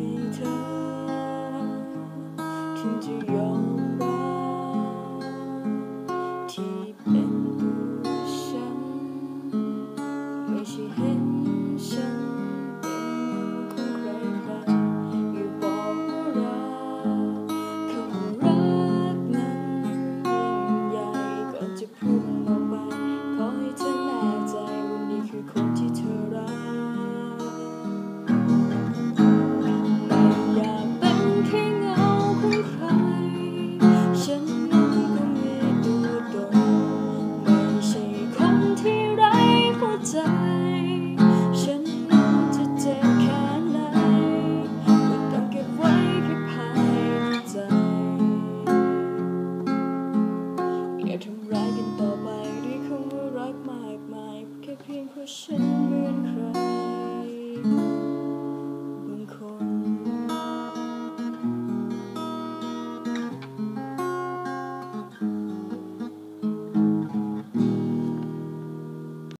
回头恐惧 ร้ายกันต่อไปด้วยคำว่ารักมากมายแค่เพียงเพราะฉัน